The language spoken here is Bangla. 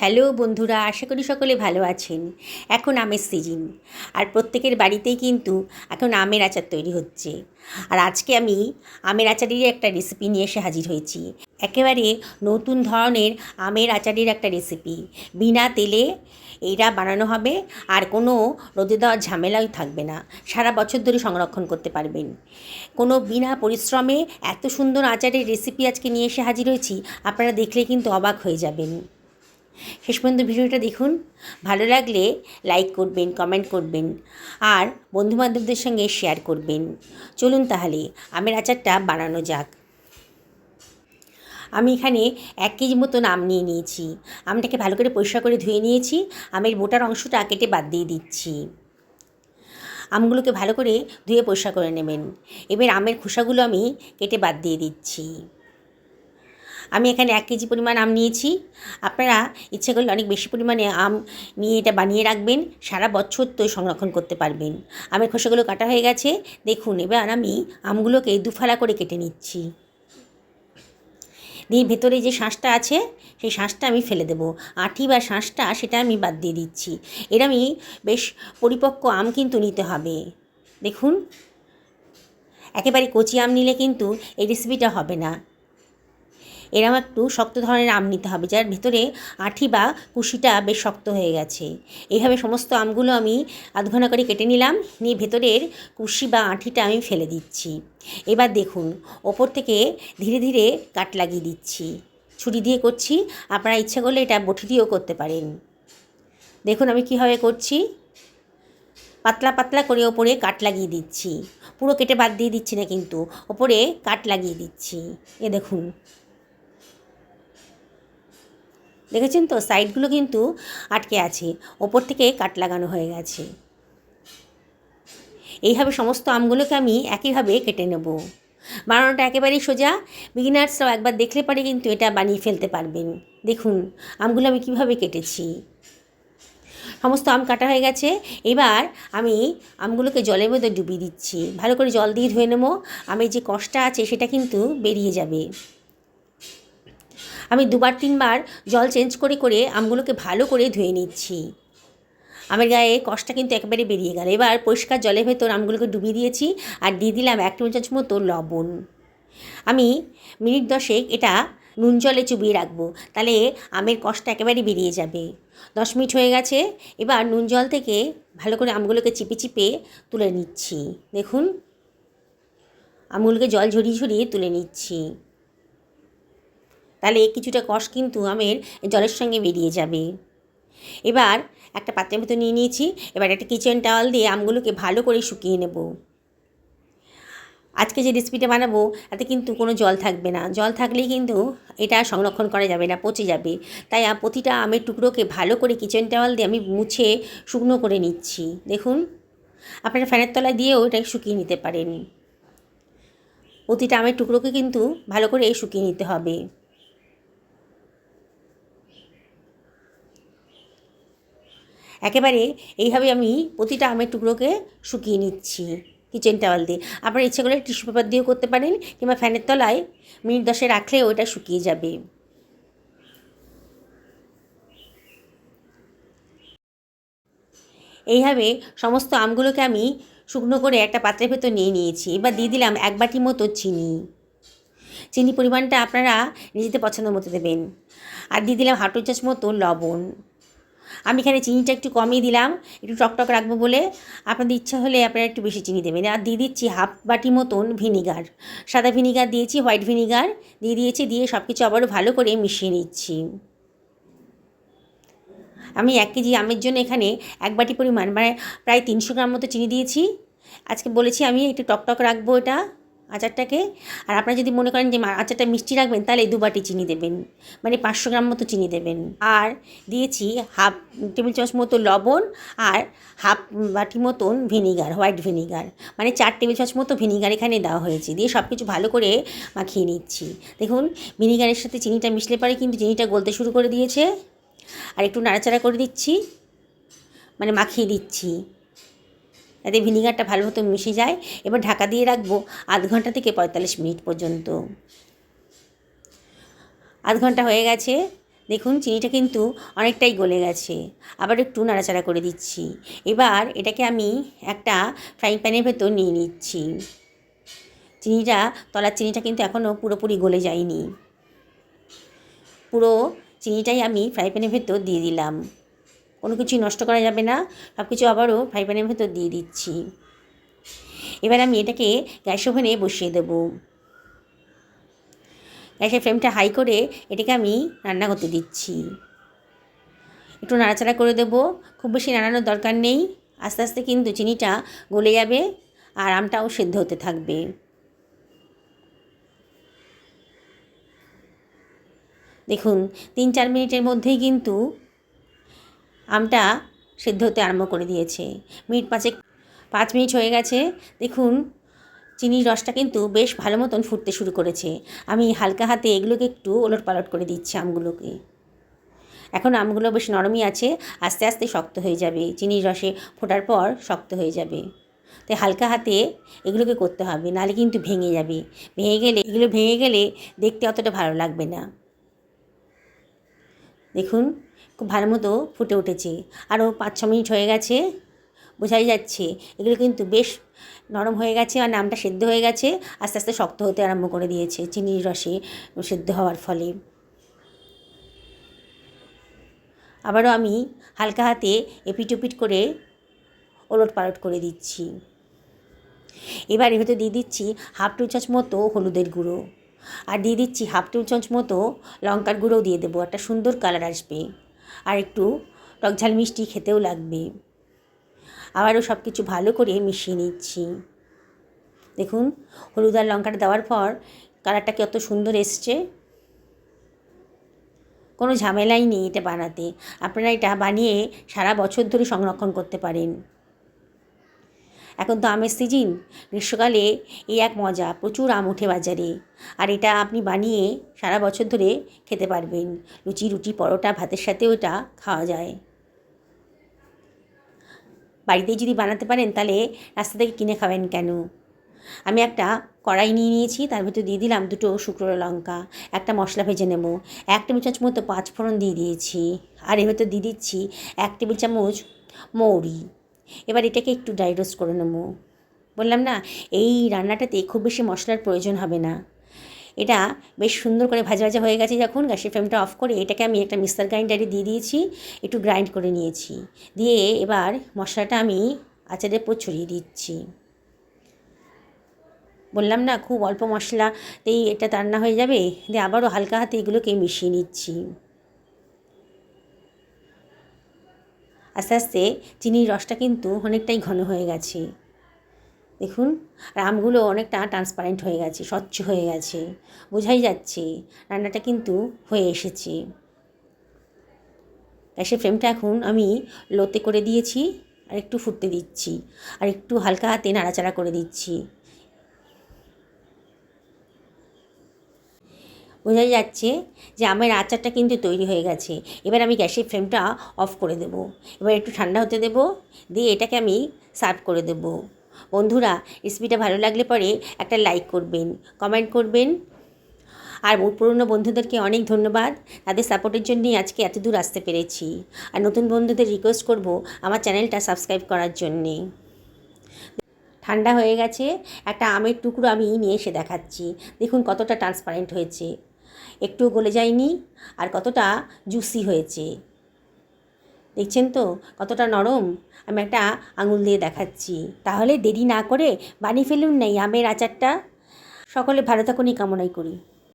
হ্যালো বন্ধুরা, আশা করি সকলে ভালো আছেন। এখন আমের সিজন আর প্রত্যেকের বাড়িতেই কিন্তু এখন আমের আচার তৈরি হচ্ছে। আর আজকে আমি আমের আচারেরই একটা রেসিপি নিয়ে এসে হাজির হয়েছি। একেবারে নতুন ধরনের আমের আচারের একটা রেসিপি বিনা তেলে এটা বানানো হবে, আর কোনো রোদে দেওয়ার ঝামেলাই থাকবে না। সারা বছর ধরে সংরক্ষণ করতে পারবেন। কোনো বিনা পরিশ্রমে এত সুন্দর আচারের রেসিপি আজকে নিয়ে এসে হাজির হয়েছি, আপনারা দেখলে কিন্তু অবাক হয়ে যাবেন। শেষ পর্যন্ত ভিডিওটা দেখুন। ভালো লাগলে লাইক করবেন কমেন্ট করবেন, আর বন্ধুবান্ধবদের সঙ্গে শেয়ার করবেন। চলুন তাহলে, আমের আচারটা বানানো যাক। আমি এখানে এক কেজি মতন আম নিয়ে নিয়েছি। আমটাকে ভালো করে পরিষ্কার করে ধুয়ে নিয়েছি। আমের বোটার অংশটা কেটে বাদ দিয়ে দিচ্ছি। আমগুলোকে ভালো করে ধুয়ে পরিষ্কার করে নেবেন। এবার আমের খোসাগুলো আমি কেটে বাদ দিয়ে দিচ্ছি। আমি এখানে এক কেজি পরিমাণ আম নিয়েছি। আপনারা ইচ্ছে করলে অনেক বেশি পরিমাণে আম নিয়ে এটা বানিয়ে রাখবেন। সারা বছর তো সংরক্ষণ করতে পারবেন। আমের খোসাগুলো কাটা হয়ে গেছে। দেখুন, এবার আমি আমগুলোকে দুফালা করে কেটে নিচ্ছি। দিয়ে ভেতরে যে শাঁসটা আছে, সেই শাঁসটা আমি ফেলে দেবো। আঁটি বা শাঁসটা, সেটা আমি বাদ দিয়ে দিচ্ছি। এর আমি বেশ পরিপক্ক আম কিন্তু নিতে হবে। দেখুন, একেবারে কচি আম নিলে কিন্তু এই রেসিপিটা হবে না। এরম একটু শক্ত ধরনের আম নিতে হবে, যার ভিতরে আঠি বা কুশিটা বেশ শক্ত হয়ে গেছে। এইভাবে সমস্ত আমগুলো আমি আধ ঘণ্টা করে কেটে নিলাম, নিয়ে ভেতরের কুশি বা আঠিটা আমি ফেলে দিচ্ছি। এবার দেখুন, ওপর থেকে ধীরে ধীরে কাট লাগিয়ে দিচ্ছি। ছুরি দিয়ে করছি, আপনারা ইচ্ছা করলে এটা বটি দিয়েও করতে পারেন। দেখুন আমি কীভাবে করছি। পাতলা পাতলা করে ওপরে কাট লাগিয়ে দিচ্ছি। পুরো কেটে বাদ দিয়ে দিচ্ছি না কিন্তু, ওপরে কাট লাগিয়ে দিচ্ছি। এ দেখুন। দেখেছেন তো? সাইডগুলো কিন্তু আটকে আছে। ওপর থেকে কাট লাগানো হয়ে গেছে। এইভাবে সমস্ত আমগুলোকে আমি একইভাবে কেটে নেব। বানানোটা একেবারেই সোজা। বিগিনার্সরাও একবার দেখলে পরে কিন্তু এটা বানিয়ে ফেলতে পারবেন। দেখুন, আমগুলো আমি কীভাবে কেটেছি। সমস্ত আম কাটা হয়ে গেছে। এবার আমি আমগুলোকে জলের মধ্যে ডুবিয়ে দিচ্ছি। ভালো করে জল দিয়ে ধুয়ে নেব। আমের যে কষটা আছে সেটা কিন্তু বেরিয়ে যাবে। আমি দুবার, তিনবার জল চেঞ্জ করে করে আমগুলোকে ভালো করে ধুয়ে নিচ্ছি। আমের গায়ে কষটা কিন্তু একেবারে বেরিয়ে গেল। এবার পরিষ্কার জলের ভেতর আমগুলোকে ডুবিয়ে দিয়েছি আর দিয়ে দিলাম এক টেবিল চামচ মতো লবণ। আমি মিনিট দশেক এটা নুন জলে চুবিয়ে রাখব, তাহলে আমের কষটা একেবারে বেরিয়ে যাবে। দশ মিনিট হয়ে গেছে, এবার নুন জল থেকে ভালো করে আমগুলোকে চিপে চিপে তুলে নিচ্ছি। দেখুন, আমগুলোকে জল ঝরিয়ে ঝরিয়ে তুলে নিচ্ছি। তাহলে কিছুটা কষ কিন্তু আমের জলের সঙ্গে বেরিয়ে যাবে। এবার একটা পাত্রের মতো নিয়ে নিয়েছি, এবার একটা কিচেন টাওয়াল দিয়ে আমগুলোকে ভালো করে শুকিয়ে নেব। আজকে যে রেসিপিটা বানাবো, তাতে কিন্তু কোনো জল থাকবে না। জল থাকলেই কিন্তু এটা সংরক্ষণ করা যাবে না, পচে যাবে। তাই প্রতিটা আমের টুকরোকে ভালো করে কিচেন টাওয়াল দিয়ে আমি মুছে শুকনো করে নিচ্ছি। দেখুন, আপনারা ফ্যানের তলায় দিয়েও এটা শুকিয়ে নিতে পারেন। প্রতিটা আমের টুকরোকে কিন্তু ভালো করে শুকিয়ে নিতে হবে। একেবারে এইভাবে আমি প্রতিটা আমের টুকরোকে শুকিয়ে নিচ্ছি কিচেন টাওয়াল দিয়ে। আপনার ইচ্ছে করে টিস্যু পেপার দিয়েও করতে পারেন কিংবা ফ্যানের তলায় মিনিট দশে রাখলে ওটা শুকিয়ে যাবে। এইভাবে সমস্ত আমগুলোকে আমি শুকনো করে একটা পাত্রের ভেতর নিয়ে নিয়েছি। এবার দিয়ে দিলাম এক বাটি মতো চিনি। চিনি পরিমাণটা আপনারা নিজেদের পছন্দ মতো দেবেন। আর দিয়ে দিলাম হাঁটু চাষ মতো লবণ। আমি এখানে চিনিটা একটু কমই দিলাম, একটু টকটক রাখব বলে। আপনাদের ইচ্ছা হলে আপনারা একটু বেশি চিনি দেবেন। আর দিয়ে দিচ্ছি হাফ বাটি মতন ভিনিগার। সাদা ভিনিগার দিয়েছি, হোয়াইট ভিনিগার দিয়ে দিয়েছি, দিয়ে সব কিছু আবারও ভালো করে মিশিয়ে নিচ্ছি। আমি এক কেজি আমের জন্য এখানে এক বাটি পরিমাণ মানে প্রায় তিনশো গ্রাম মতো চিনি দিয়েছি। আজকে বলেছি আমি একটু টকটক রাখব এটা। আচারটাকে। আর আপনারা যদি মনে করেন যে আচারটা মিষ্টি রাখবেন, তাহলে দু বাটি চিনি দেবেন। মানে পাঁচশো গ্রাম মতো চিনি দেবেন। আর দিয়েছি হাফ টেবিল চামচ মতো লবণ আর হাফ বাটি মতন ভিনিগার, হোয়াইট ভিনিগার। মানে চার টেবিল চামচ মতো ভিনিগার এখানে দেওয়া হয়েছে। দিয়ে সব কিছু ভালো করে মাখিয়ে নিচ্ছি। দেখুন, ভিনিগারের সাথে চিনিটা মিশলে পরে কিন্তু চিনিটা গলতে শুরু করে দিয়েছে। আর একটু নাড়াচাড়া করে দিচ্ছি। মানে মাখিয়ে দিচ্ছি। যাতে ভিনিগারটা ভালো মতো মিশে যায়। এবার ঢাকা দিয়ে রাখব আধ ঘণ্টা থেকে পঁয়তাল্লিশ মিনিট পর্যন্ত। আধ ঘণ্টা হয়ে গেছে। দেখুন, চিনিটা কিন্তু অনেকটাই গলে গেছে। আবার একটু নাড়াচাড়া করে দিচ্ছি। এবার এটাকে আমি একটা ফ্রাইং প্যানের ভেতর নিয়ে নিচ্ছি। চিনিটা, তলার চিনিটা কিন্তু এখনও পুরোপুরি গলে যায়নি। পুরো চিনিটাই আমি ফ্রাই প্যানের ভেতর দিয়ে দিলাম। কোনো কিছু নষ্ট করা যাবে না। সব কিছু আবারও ফ্রাই প্যানের ভেতর দিয়ে দিচ্ছি। এবার আমি এটাকে গ্যাস ওভেনে বসিয়ে দেবো। গ্যাসের ফ্লেমটা হাই করে এটাকে আমি রান্না করতে দিচ্ছি। একটু নাড়াচাড়া করে দেবো। খুব বেশি নাড়ানোর দরকার নেই। আস্তে আস্তে কিন্তু চিনিটা গলে যাবে আর আমটাও সেদ্ধ হতে থাকবে। দেখুন, তিন চার মিনিটের মধ্যেই কিন্তু আমটা সেদ্ধ হতে আরম্ভ করে দিয়েছে। মিনিট পাঁচেক, পাঁচ মিনিট হয়ে গেছে। দেখুন, চিনির রসটা কিন্তু বেশ ভালো মতন ফুটতে শুরু করেছে। আমি হালকা হাতে এগুলোকে একটু ওলট পালট করে দিচ্ছি আমগুলোকে। এখন আমগুলো বেশ নরমই আছে, আস্তে আস্তে শক্ত হয়ে যাবে। চিনির রসে ফোটার পর শক্ত হয়ে যাবে। তাই হালকা হাতে এগুলোকে করতে হবে, নাহলে কিন্তু ভেঙে যাবে। ভেঙে গেলে, এগুলো ভেঙে গেলে দেখতে অতটা ভালো লাগবে না। দেখুন খুব ভালো মতো ফুটে উঠেছে। আরও পাঁচ, ছ মিনিট হয়ে গেছে, বোঝাই যাচ্ছে। এগুলো কিন্তু বেশ নরম হয়ে গেছে আর নামটা সেদ্ধ হয়ে গেছে। আস্তে আস্তে শক্ত হতে আরম্ভ করে দিয়েছে চিনির রসে সেদ্ধ হওয়ার ফলে। আবারও আমি হালকা হাতে এপিট করে ওলট পালট করে দিচ্ছি। এবার ভেতরে দিয়ে দিচ্ছি হাফ টু চামচ মতো হলুদের গুঁড়ো। আর দিয়ে দিচ্ছি হাফ টু চামচ মতো লঙ্কার গুঁড়োও দিয়ে দেবো। একটা সুন্দর কালার আসবে। আর একটু টকঝাল মিষ্টি খেতেও লাগবে। আবারও সব কিছু ভালো করে মিশিয়ে নিচ্ছি। দেখুন, হলুদ আর লঙ্কাটা দেওয়ার পর কালারটা কত সুন্দর এসছে? কোনো ঝামেলাই নেই এটা বানাতে। আপনারা এটা বানিয়ে সারা বছর ধরে সংরক্ষণ করতে পারেন। এখন তো আমের সিজিন গ্রীষ্মকালে এই এক মজা, প্রচুর আম ওঠে বাজারে। আর এটা আপনি বানিয়ে সারা বছর ধরে খেতে পারবেন। লুচি, রুটি, পরোটা, ভাতের সাথে ওটা খাওয়া যায়। বাড়িতেই যদি বানাতে পারেন, তাহলে রাস্তা থেকে কিনে খাবেন কেন? আমি একটা কড়াই নিয়ে নিয়েছি, তার ভিতরে দিয়ে দিলাম দুটো শুকনো লঙ্কা, একটা মশলা ভেজে নেব, এক টেবিল চামচ মতো পাঁচ ফোড়ন দিয়ে দিয়েছি, আর এর ভেতর দিয়ে দিচ্ছি এক টেবিল চামচ মৌরি। এবার এটাকে একটু ড্রাই রোস্ট করে নেব। বললাম, না, এই রান্নাটাতে খুব বেশি মশলার প্রয়োজন হবে না। এটা বেশ সুন্দর করে ভাজা ভাজা হয়ে গেছে যখন গ্যাসের ফ্লেমটা অফ করে এটাকে আমি একটা মিক্সার গ্রাইন্ডারে দিয়ে দিয়েছি, একটু গ্রাইন্ড করে নিয়েছি। দিয়ে এবার মশলাটা আমি আচারের উপর ছড়িয়ে দিচ্ছি। বললাম, না, খুব অল্প মশলাতেই এটা রান্না হয়ে যাবে। দিয়ে আবারও হালকা হাতে এগুলোকে মিশিয়ে নিচ্ছি। আস্তে আস্তে চিনির রসটা কিন্তু অনেকটাই ঘন হয়ে গেছে। দেখুন, আর আমগুলো অনেকটা ট্রান্সপারেন্ট হয়ে গেছে, স্বচ্ছ হয়ে গেছে। বোঝাই যাচ্ছে, রান্নাটা কিন্তু হয়ে এসেছে। গ্যাসের ফ্লেমটা এখন আমি লোতে করে দিয়েছি, আর একটু ফুটতে দিচ্ছি, আর একটু হালকা হাতে নাড়াচাড়া করে দিচ্ছি। বোঝাই যাচ্ছে যে আমার আচারটা কিন্তু তৈরি হয়ে গেছে। এবার আমি গ্যাসের ফ্লেমটা অফ করে দেব। এবার একটু ঠান্ডা হতে দেব। দিয়ে এটাকে আমি সার্ভ করে দেব। বন্ধুরা, রেসিপিটা ভালো লাগলে পরে একটা লাইক করবেন, কমেন্ট করবেন। আর পুরনো বন্ধুদেরকে অনেক ধন্যবাদ। তাদের সাপোর্টের জন্যই আজকে এত দূর আসতে পেরেছি। আর নতুন বন্ধুদের রিকোয়েস্ট করব আমার চ্যানেলটা সাবস্ক্রাইব করার জন্যে। ঠান্ডা হয়ে গেছে। একটা আমের টুকরো আমি নিয়ে এসে দেখাচ্ছি। দেখুন কতটা ট্রান্সপারেন্ট হয়েছে। একটু গলে যায়নি আর কতটা জুসি হয়েছে। দেখছেন তো? কতটা নরম। আমি একটা আঙুল দিয়ে দেখাচ্ছি। তাহলে দেরি না করে বানিয়ে ফেলুন নেই আমের আচারটা। সকলে ভালো থাকুনই কামনাই করি।